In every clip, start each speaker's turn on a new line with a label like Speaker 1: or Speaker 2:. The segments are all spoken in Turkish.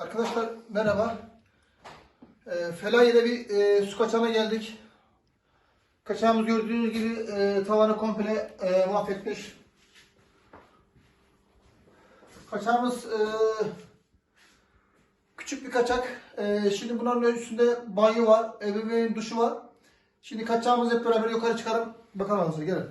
Speaker 1: Arkadaşlar merhaba. E, Felahiye'de bir e, su kaçağına geldik. Kaçağımız gördüğünüz gibi e, tavanı komple e, mahvetmiş. Kaçağımız e, küçük bir kaçak. E, şimdi bunların üstünde banyo var, ebeveyn duşu var. Şimdi kaçağımızı hep beraber yukarı çıkarıp bakalım gelin.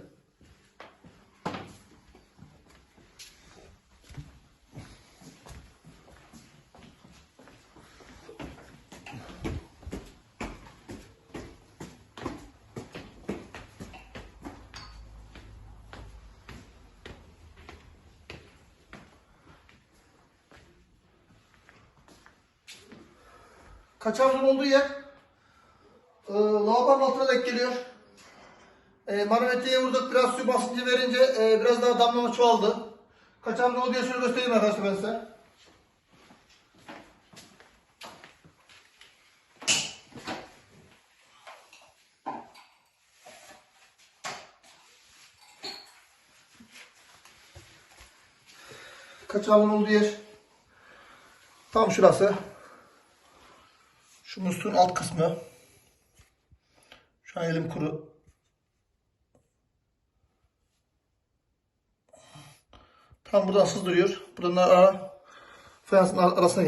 Speaker 1: Kaçağımızın olduğu yer e, lavabonun altına denk geliyor. E, manometreye vurduk, biraz su basıncı verince e, biraz daha damlama çoğaldı. Kaçağımızın olduğu şöyle göstereyim arkadaşlar ben size. Kaçağımın olduğu yer tam şurası. Şu musluğun alt kısmı. Şu an elim kuru. Tam buradan sızdırıyor. Buradan ara, fayansın arasına geliyor.